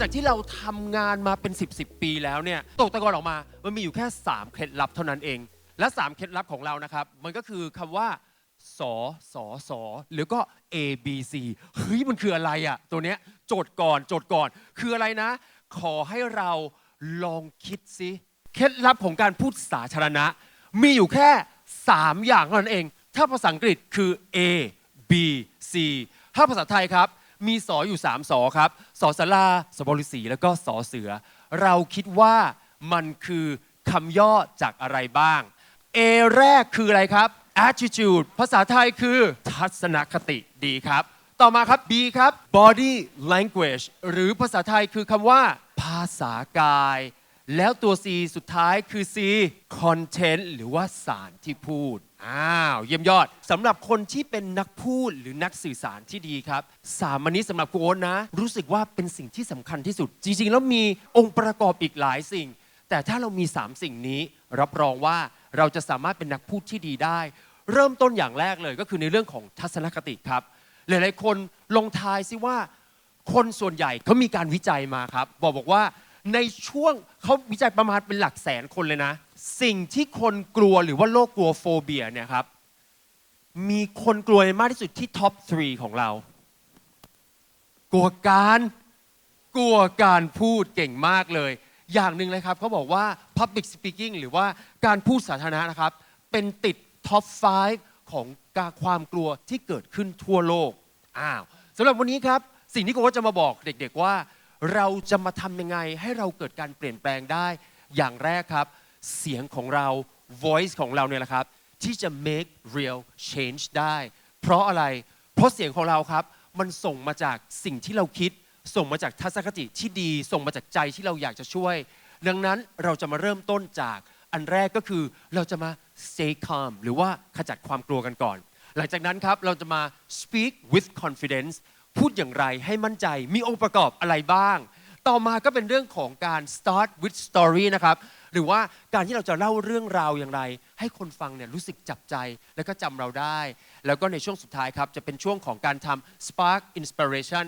จากที่เราทำงานมาเป็น 10บสปีแล้วเนี่ยตกตะกอนออกมา มันมีอยู่แค่ 3 เคล็ดลับเท่านั้นเอง และ 3 เคล็ดลับของเรานะครับ มันก็คือคำว่าสอสอสอหรือก็ A B C เฮ้ย มันคืออะไรอะตัวเนี้ยโจทย์ก่อนโจทย์ก่อน คืออะไรนะ ขอให้เราลองคิดสิเคล็ดลับของการพูดสาธารณะ มีอยู่แค่ 3 อย่างเท่านั้นเอง ถ้าภาษาอังกฤษคือ A B C ถ้าภาษาไทยครับ มีสออยู่3สอครับสอสลาสบริสีแล้วก็สอเสือ เราคิดว่ามันคือคำย่อจากอะไรบ้าง A แรกคืออะไรครับ attitude ภาษาไทยคือทัศนคติดีครับ ต่อมาครับ B ครับ body language หรือภาษาไทยคือคำว่า ภาษากาย แล้วตัว C สุดท้ายคือ C content หรือว่าสารที่พูด อ้าว เยี่ยมยอดสำหรับคนที่เป็นนักพูดหรือนักสื่อสารที่ดีครับ สามอันนี้สำหรับโอ๊ตนะ รู้สึกว่าเป็นสิ่งที่สำคัญที่สุด จริง ๆ แล้วมีองค์ประกอบอีกหลายสิ่ง แต่ถ้าเรามี 3 สิ่งนี้ รับรองว่าเราจะสามารถเป็นนักพูดที่ดีได้ เริ่มต้นอย่างแรกเลยก็คือในเรื่องของทัศนคติครับ หลายๆคนลงทายซิว่า คนส่วนใหญ่เขามีการวิจัยมาครับ บอกบอกว่า ในช่วงเขาวิจัยประมาณเป็นหลักแสนคนเลยนะ สิ่งที่คนกลัวหรือว่าโรคกลัวโฟเบียเนี่ยครับ มีคนกลัวมากที่สุดที่ท็อป 3 ของเรา กลัวการกลัวการพูดเก่งมากเลย อย่างหนึ่งเลยครับเขาบอกว่า Public Speaking หรือว่าการพูดสาธารณะนะครับ เป็นติดท็อป 5 ของการความกลัวที่เกิดขึ้นทั่วโลกอ้าวสำหรับวันนี้ครับ สิ่งที่โค้ชจะมาบอกเด็ก ๆว่า เราจะมาทำยังไงให้เราเกิดการเปลี่ยนแปลงได้ อย่างแรกครับ เสียงของเรา voice ของเราเนี่ยแหละครับ ที่จะ make real change ได้ เพราะอะไร เพราะเสียงของเราครับ มันส่งมาจากสิ่งที่เราคิด ส่งมาจากทัศนคติที่ดี ส่งมาจากใจที่เราอยากจะช่วย ดังนั้นเราจะมาเริ่มต้นจากอันแรกก็คือเราจะมา stay calm หรือว่าขจัดความกลัวกันก่อน หลังจากนั้นครับเราจะมา speak with confidence พูดอย่างไรให้มั่นใจมีองค์ประกอบอะไรบ้าง ต่อมาก็เป็นเรื่องของการ start with story นะครับหรือว่าการที่เราจะเล่าเรื่องราวอย่างไร ให้คนฟังเนี่ยรู้สึกจับใจแล้วก็จำเราได้ แล้วก็ในช่วงสุดท้ายครับจะเป็นช่วงของการทำ spark inspiration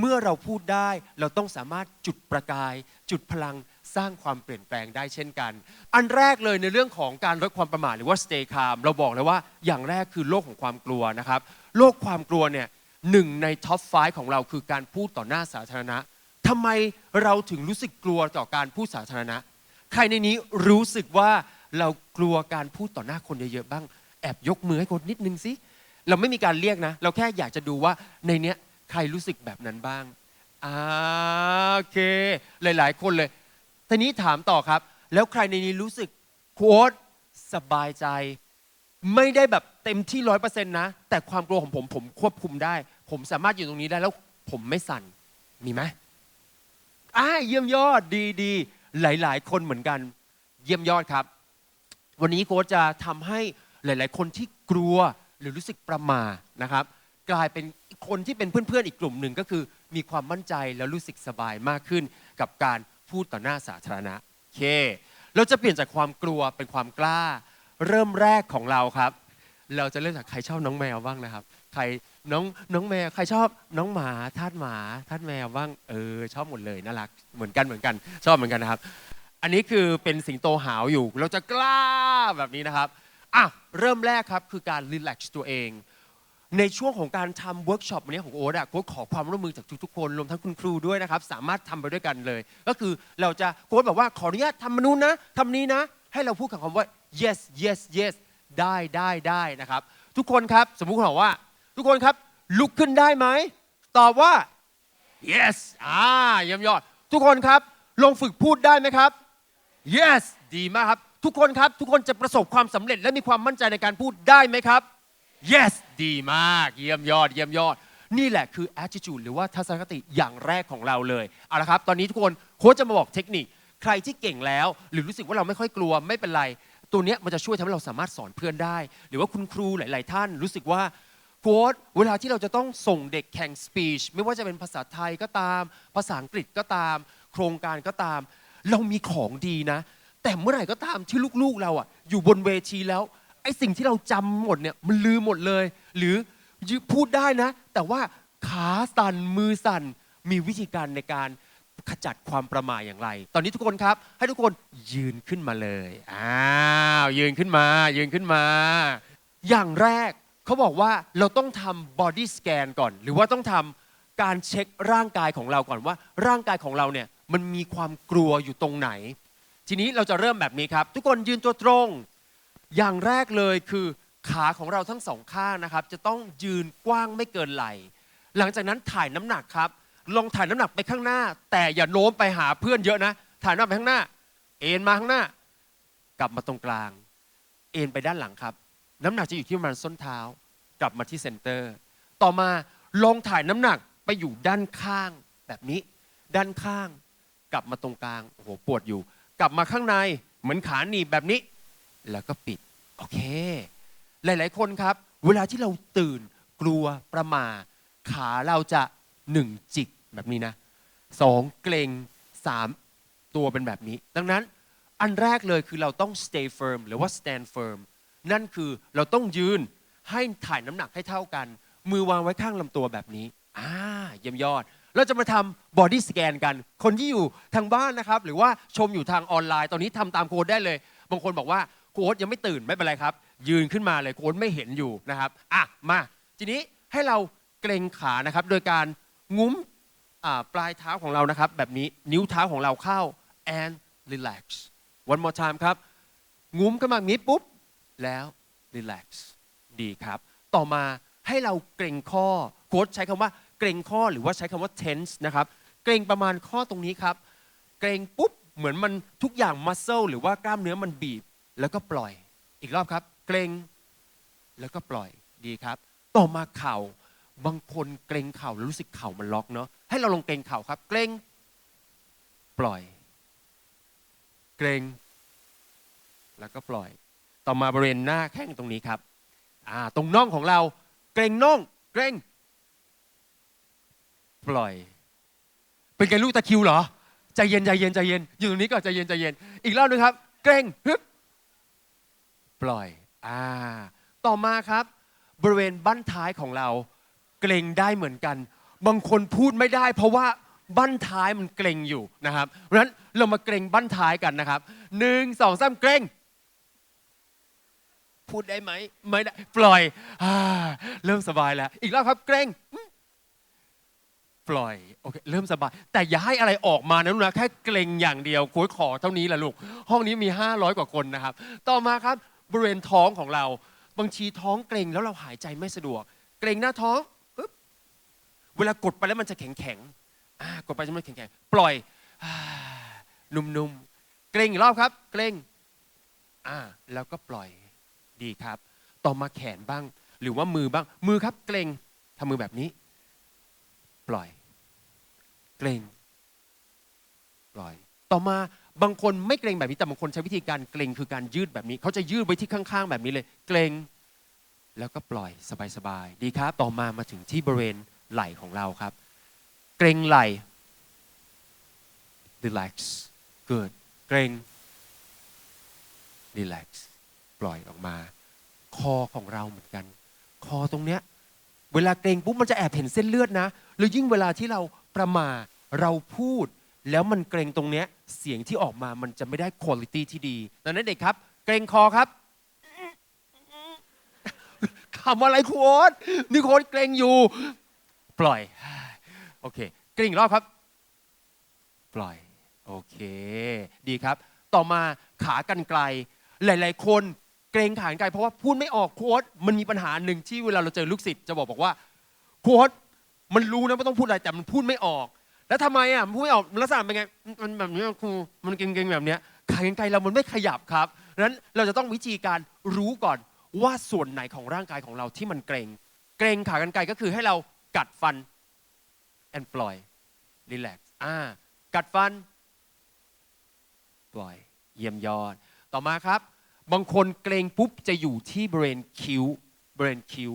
เมื่อเราพูดได้เราต้องสามารถจุดประกาย จุดพลังสร้างความเปลี่ยนแปลงได้เช่นกัน อันแรกเลยในเรื่องของการลดความประมาทหรือว่า stay calm เราบอกเลยว่าอย่างแรกคือโลกของความกลัวนะครับ โลกความกลัวเนี่ย หนึ่งในท็อป5ของเราคือการพูดต่อหน้าสาธารณะทำไมเราถึงรู้สึกกลัวต่อการพูดสาธารณะ ใครในนี้รู้สึกว่าเรากลัวการพูดต่อหน้าคนเยอะๆบ้าง แอบยกมือให้คนนิดนึงสิ เราไม่มีการเรียกนะ เราแค่อยากจะดูว่าในเนี้ยใครรู้สึกแบบนั้นบ้างโอเค หลายๆ คนเลยทีนี้ถามต่อครับ แล้วใครในนี้รู้สึกโค้ดสบายใจ ไม่ได้แบบเต็มที่ร้อยเปอร์เซ็นต์นะ แต่ความกลัวของผมผมควบคุมได้ ผมสามารถอยู่ตรงนี้ได้แล้วผมไม่สั่นมีไหมอ่าเยี่ยมยอดดีดีหลาย ๆ คนเหมือนกัน เยี่ยมยอดครับ วันนี้โค้ชจะทำให้หลาย ๆ คนที่กลัวหรือรู้สึกประมานะครับ กลายเป็นคนที่เป็นเพื่อน ๆ อีกกลุ่มหนึ่งก็คือ มีความมั่นใจแล้วรู้สึกสบายมากขึ้น กับการพูดต่อหน้าสาธารณะโอเค เราจะเปลี่ยนจากความกลัวเป็นความกล้า เริ่มแรกของเราครับ เราจะเริ่มจากใครชอบน้องแมวบ้างนะครับ ใคร น้องน้องแมวใครชอบน้องหมาทาสหมาทาสแมวบ้างเออชอบหมดเลยน่ารักเหมือนกันเหมือนกัน ชอบเหมือนกันนะครับ อันนี้คือเป็นสิงโตหาวอยู่ เราจะกล้าแบบนี้นะครับอะเริ่มแรกครับคือการรีแลกซ์ตัวเอง ในช่วงของการทำเวิร์กช็อปวันนี้ของโอ๊ตอะโค้ชขอความร่วมมือจากทุกๆคนรวมทั้งคุณครูด้วยนะครับ สามารถทำไปด้วยกันเลย ก็คือเราจะโค้ชบอกว่าขออนุญาตทำมนูนนะทำนี้นะ ให้เราพูดกับคำว่า yes yes yes ได้ได้ได้นะครับ ทุกคนครับสมมุติเขาบอกว่า ทุกคนครับ ลุกขึ้นได้ไหม ตอบว่า yes อ่าเยี่ยมยอด ทุกคนครับลงฝึกพูดได้ไหมครับ yes ดีมากครับ ทุกคนครับ ทุกคนจะประสบความสำเร็จและมีความมั่นใจในการพูดได้ไหมครับ yes ดีมาก เยี่ยมยอด เยี่ยมยอด นี่แหละคือ attitude หรือว่าทัศนคติอย่างแรกของเราเลย เอาละครับ ตอนนี้ทุกคนโค้ชจะมาบอกเทคนิค ใครที่เก่งแล้ว หรือรู้สึกว่าเราไม่ค่อยกลัวไม่เป็นไร ตัวเนี้ยมันจะช่วยทำให้เราสามารถสอนเพื่อนได้ หรือว่าคุณครูหลาย ๆ ท่านรู้สึกว่า โค้ดเวลาที่เราจะต้องส่งเด็กแข่งสปีชไม่ว่าจะเป็นภาษาไทยก็ตาม ภาษาอังกฤษก็ตาม โครงการก็ตาม เรามีของดีนะ แต่เมื่อไหร่ก็ตามที่ลูกๆเราอะอยู่บนเวทีแล้วไอ้สิ่งที่เราจำหมดเนี่ยมันลืมหมดเลย หรือพูดได้นะ แต่ว่าขาสั่นมือสั่นมีวิธีการในการขจัดความประมาทอย่างไร ตอนนี้ทุกคนครับ ให้ทุกคนยืนขึ้นมาเลย อ้าว ยืนขึ้นมา ยืนขึ้นมา อย่างแรก เขาบอกว่าเราต้องทำ body scan ก่อน หรือว่าต้องทำการเช็คร่างกายของเราก่อนว่า ร่างกายของเราเนี่ยมันมีความกลัวอยู่ตรงไหน ทีนี้เราจะเริ่มแบบนี้ครับ ทุกคนยืนตัวตรง อย่างแรกเลยคือขาของเราทั้งสองข้างนะครับ จะต้องยืนกว้างไม่เกินไหล่ หลังจากนั้นถ่ายน้ำหนักครับลองถ่ายน้ำหนักไปข้างหน้า แต่อย่าโน้มไปหาเพื่อนเยอะนะ ถ่ายน้ำหนักไปข้างหน้า เอ็นมาข้างหน้า กลับมาตรงกลาง เอ็นไปด้านหลังครับ น้ำหนักจะอยู่ที่ประมาณส้นเท้า กลับมาที่เซนเตอร์ ต่อมาลองถ่ายน้ำหนักไปอยู่ด้านข้างแบบนี้ ด้านข้าง กลับมาตรงกลางโอ้โหปวดอยู่ กลับมาข้างในเหมือนขาหนีบแบบนี้ แล้วก็ปิดโอเค หลาย ๆ คนครับ เวลาที่เราตื่นกลัวประมาขาเราจะหนึ่งจิกแบบนี้นะสองเกรงสามตัวเป็นแบบนี้ ดังนั้นอันแรกเลยคือเราต้อง stay firm หรือว่า stand firm นั่นคือเราต้องยืนให้ถ่ายน้ำหนักให้เท่ากัน มือวางไว้ข้างลำตัวแบบนี้อ่าเยี่ยมยอด เราจะมาทำ body scan กัน คนที่อยู่ทางบ้านนะครับ หรือว่าชมอยู่ทางออนไลน์ตอนนี้ทำตามโค้ดได้เลย บางคนบอกว่าโค้ดยังไม่ตื่นไม่เป็นไรครับ ยืนขึ้นมาเลยโค้ดไม่เห็นอยู่นะครับอะมาทีนี้ให้เราเกรงขานะครับ โดยการงุ้มปลายเท้าของเรานะครับ แบบนี้นิ้วเท้าของเราเข้า and relax one more time ครับงุ้มขึ้นมาอย่า งนี้ปุ๊บแล้ว relax ดีครับ ต่อมาให้เราเกรงข้อโค้ชใช้คำว่าเกรงข้อหรือว่าใช้คำว่า tense นะครับเกรงประมาณข้อตรงนี้ครับ เกรงปุ๊บเหมือนมันทุกอย่าง muscle หรือว่ากล้ามเนื้อมันบีบ แล้วก็ปล่อย อีกรอบครับ เกรงแล้วก็ปล่อยดีครับ ต่อมาเข่าบางคนเกรงเข่าแล้วรู้สึกเข่ามันล็อกเนาะให้เราลงเกรงเข่าครับ เกรงปล่อย เกรงแล้วก็ปล่อย ต่อมาบริเวณหน้าแข้งตรงนี้ครับอ่าตรงน่องของเราเกรงน่องเกรงปล่อย เป็นไงลูกตะคิวเหรอใจเย็นใจเย็นใจเย็นอยู่ตรงนี้ก่อนใจเย็นใจเย็น อีกรอบหนึงครับ เกรงฮึบปล่อยอ่าต่อมาครับ บริเวณบั้นท้ายของเรา เกรงได้เหมือนกัน บางคนพูดไม่ได้ เพราะว่าบั้นท้ายมันเกรงอยู่นะครับเพราะฉะนั้นเรามาเกรงบั้นท้ายกันนะครับหนึ่งสองสามเกรง พูดได้ไหม ไม่ได้ ปล่อยอเริ่มสบายแล้ว อีกรอบครับเกรงปล่อย โอเค เริ่มสบาย แต่อย่าให้อะไรออกมานะลูกนะ แค่เกรงอย่างเดียวค้ยขอเท่านี้แหละลูก ห้องนี้มี 500 กว่าคนนะครับ ต่อมาครับบริเวณท้องของเรา บางทีท้องเกรงแล้วเราหายใจไม่สะดวก เกรงหน้าท้องปึ๊บ เวลากดไปแล้วมันจะแข็งแข็งกดไปจะไมันแข็งแข็งปล่อยอนุ่มๆ เกรงอีกรอบครับ เกรงอ่า แล้วก็ปล่อย ดีครับ ต่อมาแขนบ้าง หรือว่ามือบ้าง มือครับเกรงทำมือแบบนี้ ปล่อย เกรงปล่อย ต่อมาบางคนไม่เกรงแบบนี้แต่บางคนใช้วิธีการเกรงคือการยืดแบบนี้ เขาจะยืดไว้ที่ข้างๆ แบบนี้เลย เกรงแล้วก็ปล่อยสบายๆดีครับ ต่อมามาถึงที่บริเวณไหล่ของเราครับ เกรงไหล่ relax good เกรง relax ปล่อยออกมา คอของเราเหมือนกัน คอตรงเนี้ย เวลาเกรงปุ๊บมันจะแอบเห็นเส้นเลือดนะแล้วยิ่งเวลาที่เราประมาเราพูด แล้วมันเกรงตรงเนี้ยเสียงที่ออกมามันจะไม่ได้คุณภาพที่ดีดังนั้นเด็กครับ เกรงคอครับคำอะไรครูโอ๊ตนี่โค้ดเกรงอยู่ ปล่อย โอเคเกรงอีกรอบครับ ปล่อย โอเค ดีครับ ต่อมาขากรรไกลหลาย ๆ คน กรงขากรรไกลเพราะว่าพูดไม่ออกโค้ดมันมีปัญหาหนึ่งที่เวลาเราเจอลูกศิษย์จะบอกบอกว่าโค้ดมันรู้นะว่าต้องพูดอะไรแต่มันพูดไม่ออก แล้วทำไมอะพูดไม่ออกลักษณะเป็นไงมันแบบนี้ครูมันเก่งๆแบบเนี้ยขากรรไกลเรามันไม่ขยับครับดังนั้นเราจะต้องวิธีการรู้ก่อนว่าส่วนไหนของร่างกายของเราที่มันเกรง เกรงขากรรไกลก็คือให้เรากัดฟัน and ปล่อย relax อ่ากัดฟัน ปล่อย เยี่ยมยอด ต่อมาครับ บางคนเกรงปุ๊บจะอยู่ที่บริเวณคิ้วบริเวณคิ้ว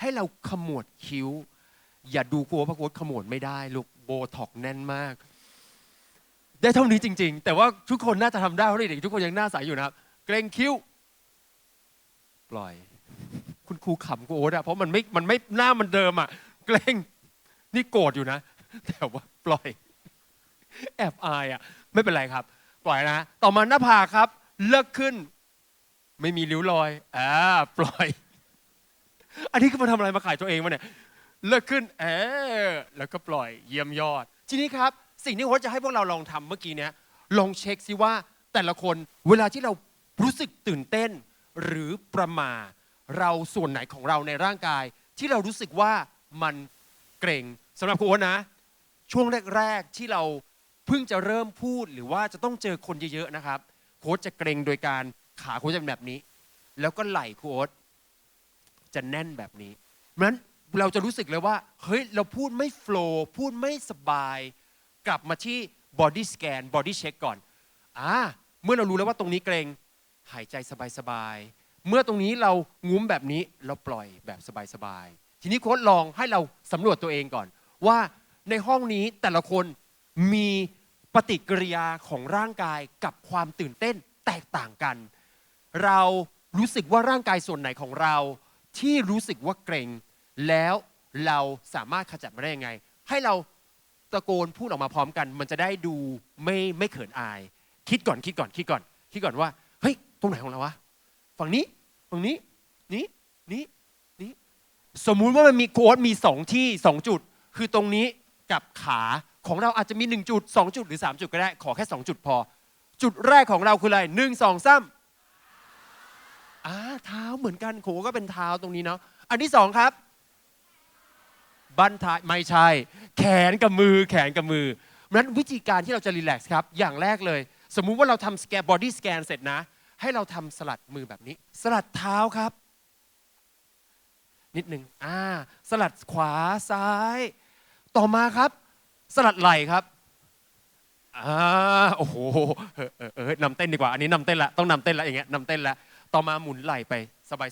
ให้เราขมวดคิ้ว อย่าดูกลัวพระกลัวขมวดไม่ได้ลูกโบท็อกแน่นมาก ได้เท่านี้จริง ๆ แต่ว่าทุกคนน่าจะทำได้เพราะเด็กๆทุกคนยังหน้าใสอยู่นะครับ เกรงคิ้ว ปล่อย คุณครูขำกูโอ๊ตอะเพราะมันไม่มันไม่หน้ามันเดิมอะเกรงนี่โกรธอยู่นะ แต่ว่าปล่อย แอบอายอะไม่เป็นไรครับ ปล่อยนะ ต่อมาหน้าผากครับ เลิกขึ้น ไม่มีริ้วรอยอ่าปล่อย อันนี้คือมาทำอะไรมาขายตัวเองมาเนี่ยเลิกขึ้นเออแล้วก็ปล่อยเยี่ยมยอด ทีนี้ครับ สิ่งที่โค้ชจะให้พวกเราลองทำเมื่อกี้เนี้ยลองเช็คซิว่าแต่ละคนเวลาที่เรารู้สึกตื่นเต้น หรือประมาเราส่วนไหนของเราในร่างกาย ที่เรารู้สึกว่ามันเกรงสำหรับคุณโอ๊ตนะ ช่วงแรก ๆ ที่เราเพิ่งจะเริ่มพูดหรือว่าจะต้องเจอคนเยอะๆนะครับ โค้ชจะเกรงโดยการ ขาโค้ชจะเป็นแบบนี้ แล้วก็ไหล่โค้ชจะแน่นแบบนี้เพราะฉะนั้นเราจะรู้สึกเลยว่า เฮ้ย เราพูดไม่โฟล์พูดไม่สบาย กลับมาที่ body scan body check ก่อนอ่าเมื่อเรารู้แล้วว่าตรงนี้เกรงหายใจสบายๆ เมื่อตรงนี้เรางุ้มแบบนี้เราปล่อยแบบสบายๆ ทีนี้โค้ชลองให้เราสำรวจตัวเองก่อน ว่าในห้องนี้แต่ละคนมีปฏิกิริยาของร่างกายกับความตื่นเต้นแตกต่างกัน เรารู้สึกว่าร่างกายส่วนไหนของเรา ที่รู้สึกว่าเกรงแล้วเราสามารถขจัดมันได้ยังไง ให้เราตะโกนพูดออกมาพร้อมกัน มันจะได้ดูไม่ไม่เขินอาย คิดก่อนคิดก่อนคิดก่อน คิดก่อนว่าเฮ้ยตรงไหนของเราวะฝั่งนี้ฝั่งนี้นี้นี้นี้สมมุติว่ามันมีโค้ดมีสองที่สองจุด คือตรงนี้กับขาของเราอาจจะมีหนึ่งจุดสองจุดหรือสามจุดก็ได้ขอแค่สองจุดพอ จุดแรกของเราคืออะไรหนึ่งสองสาม อ่าเท้าเหมือนกันโขก็เป็นเท้าตรงนี้เนาะอันที่สองครับ บั้นท้ายไม่ใช่ แขนกับมือแขนกับมือเพราะฉะนั้นวิธีการที่เราจะรีแลกซ์ครับ อย่างแรกเลย สมมุติว่าเราทำสแกนบอดี้สแกนเสร็จนะ ให้เราทำสลัดมือแบบนี้ สลัดเท้าครับ นิดหนึ่งอ่า สลัดขวาซ้าย ต่อมาครับ สลัดไหล่ครับอ่าโอ้โหเออเออเออนำเต้นดีกว่า อันนี้นำเต้นละต้องนำเต้นละอย่างเงี้ยนำเต้นละ ต่อมาหมุนไหล่ไป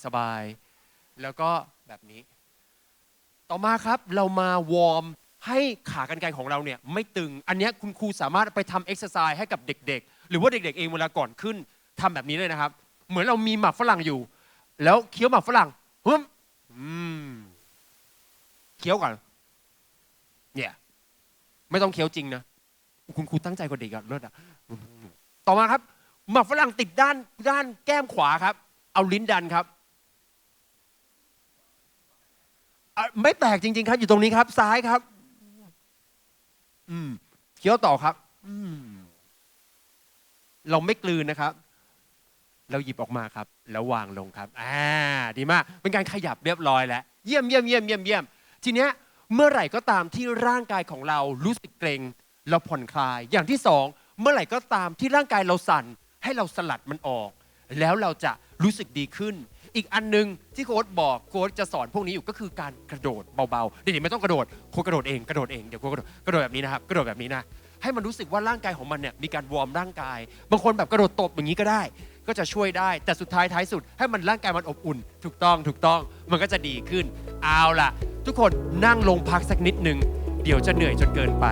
สบายๆ แล้วก็แบบนี้ ต่อมาครับเรามาวอร์มให้ขากรรไกรของเราเนี่ยไม่ตึง อันนี้คุณครูสามารถไปทำเอ็กซ์ไซส์ให้กับเด็กๆ หรือว่าเด็กๆ เองเวลาก่อนขึ้นทำแบบนี้เลยนะครับ เหมือนเรามีหมักฝรั่งอยู่ แล้วเคี้ยวหมักฝรั่งฮึมเคี้ยวก่อนเนี่ยไม่ต้องเคี้ยวจริงนะ คุณครูตั้งใจกว่าเด็กอะเลิศอะต่อมาครับ หมักฝรั่งติดด้านด้านแก้มขวาครับ เอาลิ้นดันครับอะไม่แปลกจริง ๆ ครับ อยู่ตรงนี้ครับ ซ้ายครับ อืมเคี้ยวต่อครับ อืมเราไม่กลืนนะครับ เราหยิบออกมาครับ แล้ววางลงครับอ่าดีมาก เป็นการขยับเรียบร้อยแล้ว เยี่ยมเยี่ยมเยี่ยมเยี่ยมเยี่ยมทีเนี้ยเมื่อไหร่ก็ตามที่ร่างกายของเรารู้สึกเกรงเราผ่อนคลาย อย่างที่สอง เมื่อไหร่ก็ตามที่ร่างกายเราสั่น ให้เราสลัดมันออก แล้วเราจะรู้สึกดีขึ้น อีกอันหนึงที่โค้ชบอกโค้ชจะสอนพวกนี้อยู่ก็คือการกระโดดเบาๆเดี๋ยวไม่ต้องกระโดดโค้ชกระโดดเองกระโดดเองเดี๋ยวโค้ชกระโดดกระโดดแบบนี้นะครับกระโดดแบบนี้นะให้มันรู้สึกว่าร่างกายของมันเนี่ยมีการวอร์มร่างกาย บางคนแบบกระโดดตบอย่างนี้ก็ได้ ก็จะช่วยได้ แต่สุดท้ายท้ายสุด ให้มันร่างกายมันอบอุ่น ถูกต้องถูกต้องมันก็จะดีขึ้น เอาล่ะ ทุกคนนั่งลงพักสักนิดหนึ่งเดี๋ยวจะเหนื่อยจนเกินไป